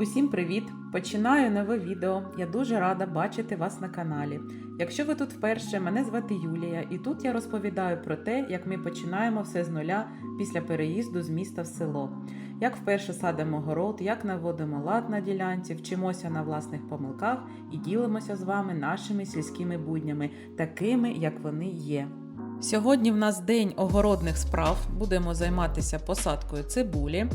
Усім привіт! Починаю нове відео. Я дуже рада бачити вас на каналі. Якщо ви тут вперше, мене звати Юлія, і тут я розповідаю про те, як ми починаємо все з нуля після переїзду з міста в село. Як вперше садимо город, як наводимо лад на ділянці, вчимося на власних помилках і ділимося з вами нашими сільськими буднями, такими, як вони є. Сьогодні в нас день огородних справ. Будемо займатися посадкою цибулі.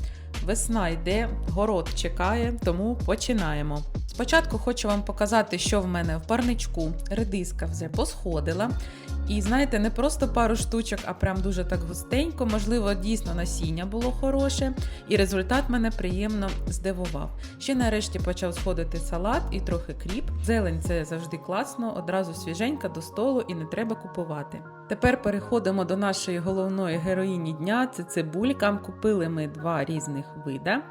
Весна йде, город чекає, тому починаємо. Спочатку хочу вам показати, що в мене в парничку. Редиска вже посходила. І знаєте, не просто пару штучок, а прям дуже так густенько. Можливо, дійсно насіння було хороше, і результат мене приємно здивував. Ще нарешті почав сходити салат і трохи кріп. Зелень це завжди класно, одразу свіженька до столу і не треба купувати. Тепер переходимо до нашої головної героїні дня. Це цибулька. Купили ми два різних вида.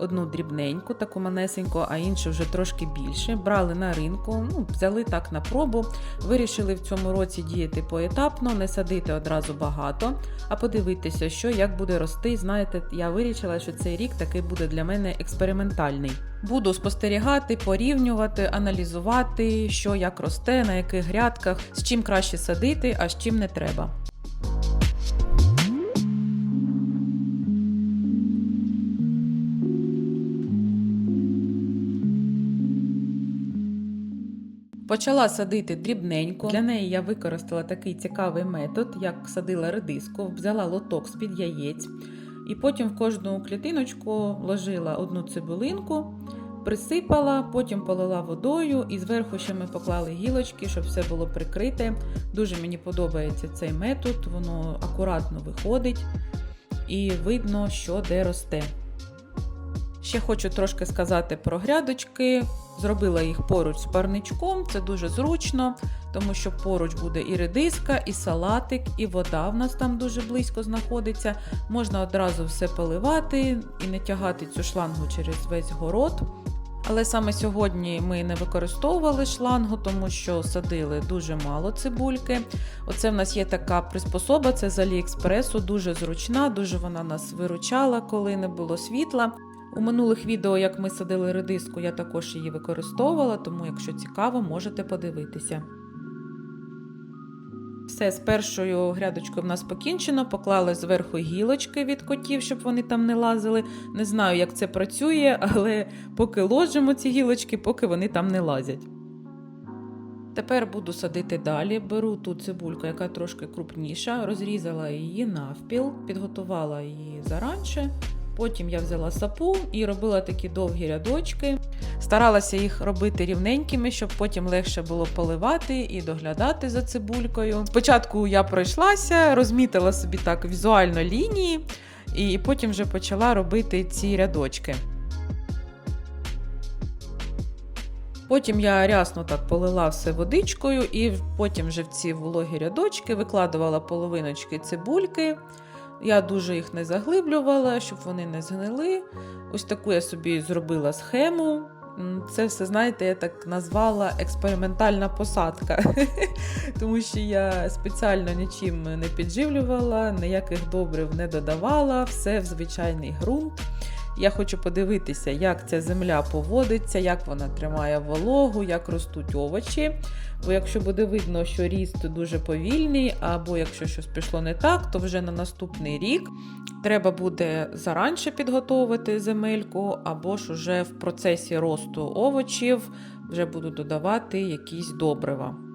Одну дрібненьку, таку манесеньку, а іншу вже трошки більше. Брали на ринку, ну, взяли так на пробу. Вирішили в цьому році діяти поетапно, не садити одразу багато, а подивитися, що як буде рости. Знаєте, я вирішила, що цей рік такий буде для мене експериментальний. Буду спостерігати, порівнювати, аналізувати, що як росте, на яких грядках, з чим краще садити, а з чим не треба. Почала садити дрібненько. Для неї я використала такий цікавий метод, як садила редиску, взяла лоток з-під яєць, і потім в кожну клітиночку ложила одну цибулинку, присипала, потім полила водою, і зверху ще ми поклали гілочки, щоб все було прикрите. Дуже мені подобається цей метод, воно акуратно виходить і видно, що де росте. Ще хочу трошки сказати про грядочки. Зробила їх поруч з парничком, це дуже зручно, тому що поруч буде і редиска, і салатик, і вода в нас там дуже близько знаходиться. Можна одразу все поливати і не тягати цю шлангу через весь город. Але саме сьогодні ми не використовували шлангу, тому що садили дуже мало цибульки. Оце в нас є така приспособа, це з Аліекспресу, дуже зручна, дуже вона нас виручала, коли не було світла. У минулих відео, як ми садили редиску, я також її використовувала, тому, якщо цікаво, можете подивитися. Все, з першою грядочкою в нас покінчено. Поклали зверху гілочки від котів, щоб вони там не лазили. Не знаю, як це працює, але поки ложимо ці гілочки, поки вони там не лазять. Тепер буду садити далі. Беру ту цибульку, яка трошки крупніша, розрізала її навпіл, підготувала її заранше. Потім я взяла сапу і робила такі довгі рядочки. Старалася їх робити рівненькими, щоб потім легше було поливати і доглядати за цибулькою. Спочатку я пройшлася, розмітила собі так візуально лінії, і потім вже почала робити ці рядочки. Потім я рясно так полила все водичкою, і потім вже в ці вологі рядочки викладувала половиночки цибульки. Я дуже їх не заглиблювала, щоб вони не згнили. Ось таку я собі зробила схему. Це все, знаєте, я так назвала експериментальна посадка, тому що я спеціально нічим не підживлювала, ніяких добрив не додавала, все в звичайний ґрунт. Я хочу подивитися, як ця земля поводиться, як вона тримає вологу, як ростуть овочі. Бо якщо буде видно, що ріст дуже повільний, або якщо щось пішло не так, то вже на наступний рік треба буде заранше підготовити земельку, або ж уже в процесі росту овочів вже буду додавати якісь добрива.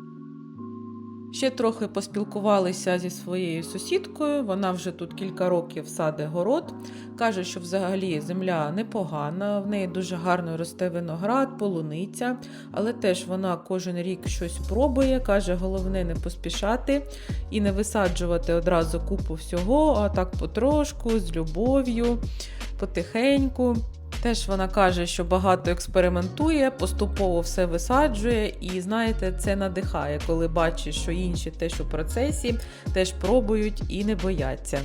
Ще трохи поспілкувалися зі своєю сусідкою. Вона вже тут кілька років саде город. Каже, що взагалі земля непогана, в неї дуже гарно росте виноград, полуниця, але теж вона кожен рік щось пробує. Каже, головне не поспішати і не висаджувати одразу купу всього, а так потрошку, з любов'ю, потихеньку. Теж вона каже, що багато експериментує, поступово все висаджує, і знаєте, це надихає, коли бачиш, що інші теж у процесі теж пробують і не бояться.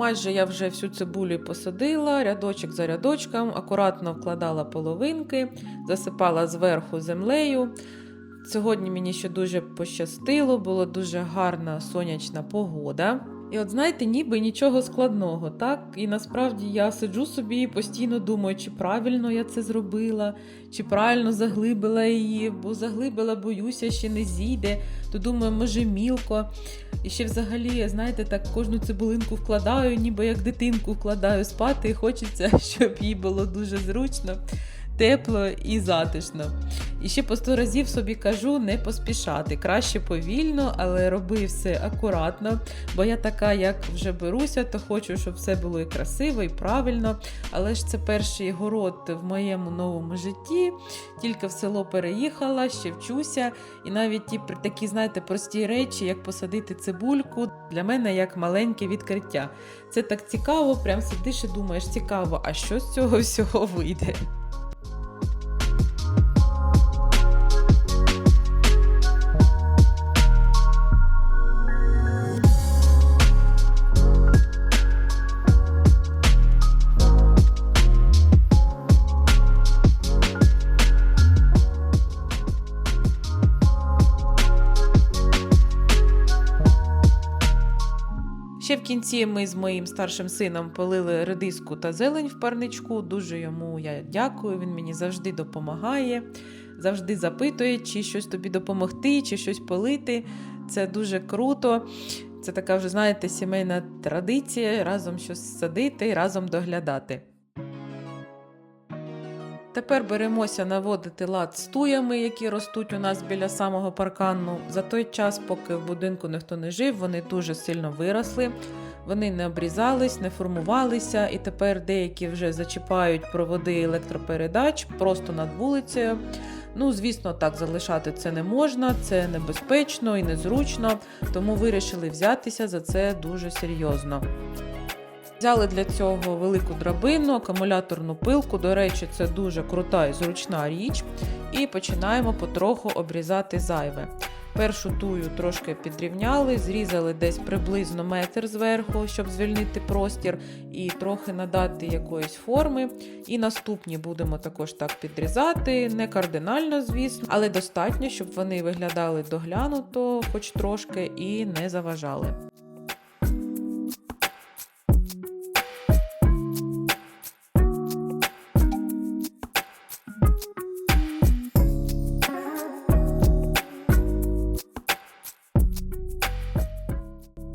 Майже я вже всю цибулю посадила, рядочок за рядочком, акуратно вкладала половинки, засипала зверху землею. Сьогодні мені ще дуже пощастило, була дуже гарна сонячна погода. І от знаєте, ніби нічого складного, так? І насправді я сиджу собі і постійно думаю, чи правильно я це зробила, чи правильно заглибила її, бо заглибила, боюся, ще не зійде. То думаю, може мілко. І ще взагалі, знаєте, так кожну цибулинку вкладаю, ніби як дитинку вкладаю спати, і хочеться, щоб їй було дуже зручно тепло і затишно. І ще по сто разів собі кажу не поспішати. Краще повільно, але роби все акуратно. Бо я така, як вже беруся, то хочу, щоб все було і красиво, і правильно. Але ж це перший город в моєму новому житті. Тільки в село переїхала, ще вчуся. І навіть ті такі, знаєте, прості речі, як посадити цибульку, для мене як маленьке відкриття. Це так цікаво, прям сидиш і думаєш, цікаво, а що з цього всього вийде. Кінці ми з моїм старшим сином полили редиску та зелень в парничку. Дуже йому я дякую. Він мені завжди допомагає, завжди запитує, чи щось тобі допомогти, чи щось полити. Це дуже круто. Це така вже, знаєте, сімейна традиція разом щось садити разом доглядати. Тепер беремося наводити лад з туями, які ростуть у нас біля самого паркану. За той час, поки в будинку ніхто не жив, вони дуже сильно виросли. Вони не обрізались, не формувалися, і тепер деякі вже зачіпають проводи електропередач просто над вулицею. Ну, звісно, так залишати це не можна, це небезпечно і незручно, тому вирішили взятися за це дуже серйозно. Взяли для цього велику драбину, акумуляторну пилку. До речі, це дуже крута і зручна річ. І починаємо потроху обрізати зайве. Першу тую трошки підрівняли, зрізали десь приблизно метр зверху, щоб звільнити простір і трохи надати якоїсь форми. І наступні будемо також так підрізати, не кардинально, звісно, але достатньо, щоб вони виглядали доглянуто, хоч трошки, і не заважали.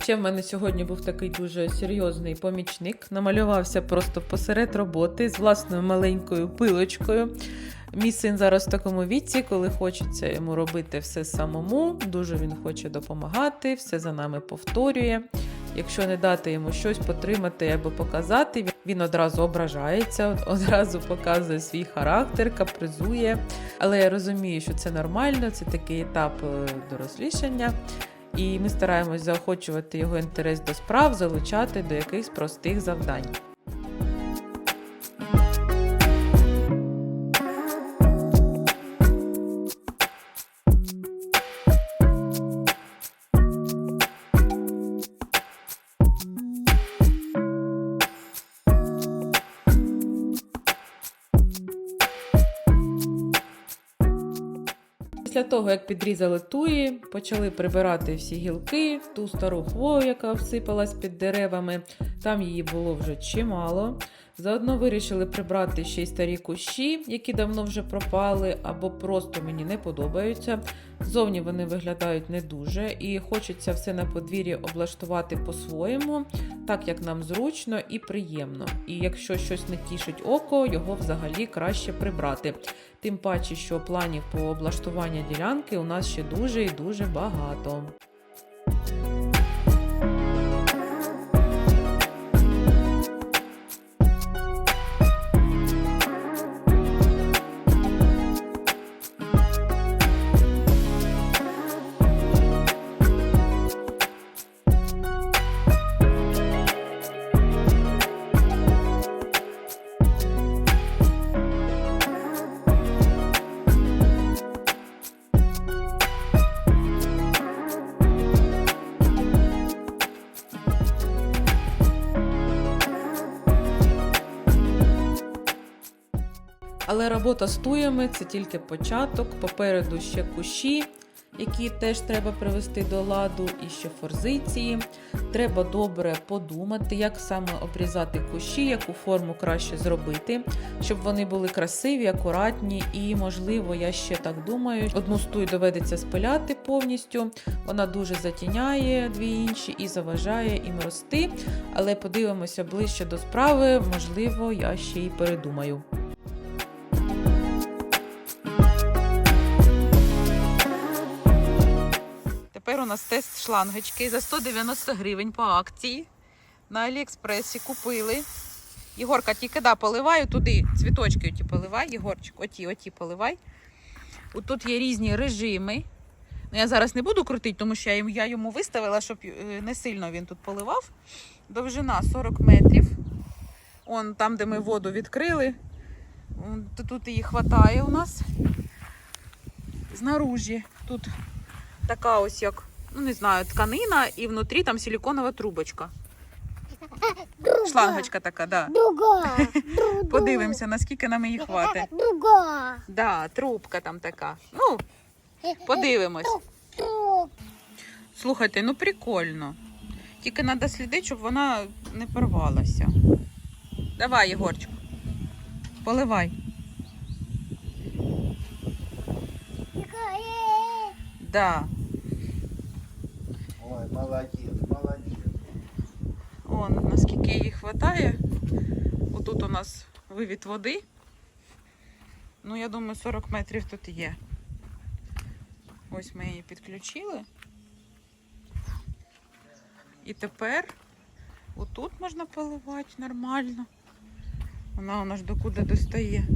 Ще в мене сьогодні був такий дуже серйозний помічник. Намалювався просто посеред роботи з власною маленькою пилочкою. Мій син зараз в такому віці, коли хочеться йому робити все самому. Дуже він хоче допомагати, все за нами повторює. Якщо не дати йому щось потримати або показати, він одразу ображається, одразу показує свій характер, капризує. Але я розумію, що це нормально, це такий етап е, дорослішання. І ми стараємось заохочувати його інтерес до справ, залучати до якихось простих завдань. Після того, як підрізали туї, почали прибирати всі гілки, ту стару хвою, яка всипалась під деревами. Там її було вже чимало. Заодно вирішили прибрати ще й старі кущі, які давно вже пропали, або просто мені не подобаються. Зовні вони виглядають не дуже, і хочеться все на подвір'ї облаштувати по-своєму, так як нам зручно і приємно. І якщо щось не тішить око, його взагалі краще прибрати. Тим паче, що планів по облаштуванню ділянки у нас ще дуже і дуже багато. Але робота з туями це тільки початок. Попереду ще кущі, які теж треба привести до ладу, і ще форзиції. Треба добре подумати, як саме обрізати кущі, яку форму краще зробити, щоб вони були красиві, акуратні. І, можливо, я ще так думаю, одну стую доведеться спиляти повністю. Вона дуже затіняє дві інші і заважає їм рости. Але подивимося ближче до справи, можливо, я ще й передумаю. У нас тест шлангочки за 190 гривень по акції. На Аліекспресі купили. Єгорка, тільки да, поливаю туди цвіточки оті поливай, Єгорчик, оті, оті поливай. Тут є різні режими. Ну, я зараз не буду крутити, тому що я йому, виставила, щоб е, не сильно він тут поливав. Довжина 40 метрів. Он там, де ми воду відкрили. Тут її хватає у нас. Знаружі тут така ось як, ну не знаю, тканина і внутрі там силіконова трубочка. Друга. Шлангочка така, да. Друга. Друга. Подивимося, наскільки нам її хватить. Друга. Да, трубка там така. Ну, подивимось. Слухайте, ну прикольно. Тільки треба слідити, щоб вона не порвалася. Давай, Єгорчик. Поливай. Да. Ой, молодец, молодец. Он, наскільки її вистачає. Отут у нас вивід води. Ну, я думаю, 40 метрів тут є. Ось ми її підключили. І тепер отут можна поливати нормально. Вона у нас докуди достає.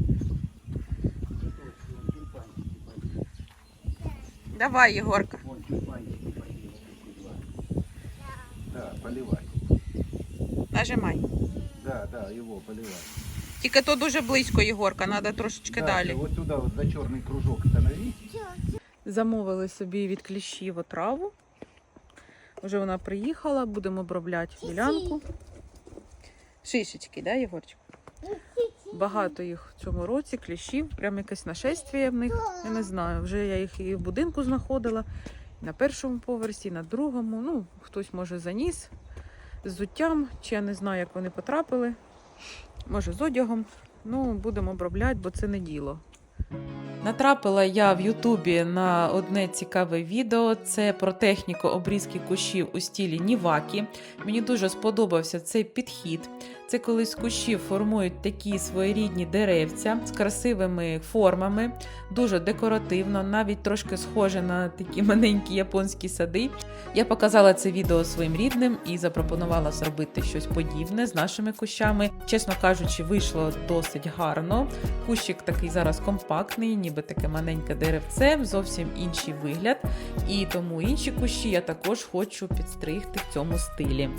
Давай, Єгорка. Поливай. Нажимай. Да, да, его поливай. Тільки то дуже близько, Єгорка, треба трошечки Да, далі. Вот туда вот за черный кружок становись. Замовили собі від кліщів отраву. Вже вона приїхала, будемо обробляти ділянку. Шишечки, да, Єгорчик? Багато їх в цьому році, кліщів, прям якесь нашествіє в них. Я не знаю. Вже я їх і в будинку знаходила, на першому поверсі, на другому. Ну, хтось може заніс з зуттям, чи я не знаю, як вони потрапили. Може, з одягом. Ну, будемо обробляти, бо це не діло. Натрапила я в Ютубі на одне цікаве відео. Це про техніку обрізки кущів у стілі Нівакі. Мені дуже сподобався цей підхід. Це коли з кущів формують такі своєрідні деревця з красивими формами, дуже декоративно, навіть трошки схоже на такі маленькі японські сади. Я показала це відео своїм рідним і запропонувала зробити щось подібне з нашими кущами. Чесно кажучи, вийшло досить гарно. Кущик такий зараз компактний, ніби таке маленьке деревце, зовсім інший вигляд. І тому інші кущі я також хочу підстригти в цьому стилі.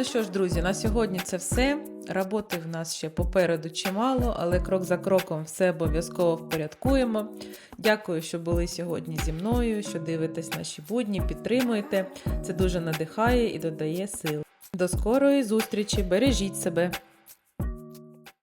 Ну що ж, друзі, на сьогодні це все. Роботи в нас ще попереду чимало, але крок за кроком все обов'язково впорядкуємо. Дякую, що були сьогодні зі мною, що дивитесь наші будні, підтримуєте. Це дуже надихає і додає сил. До скорої зустрічі! Бережіть себе!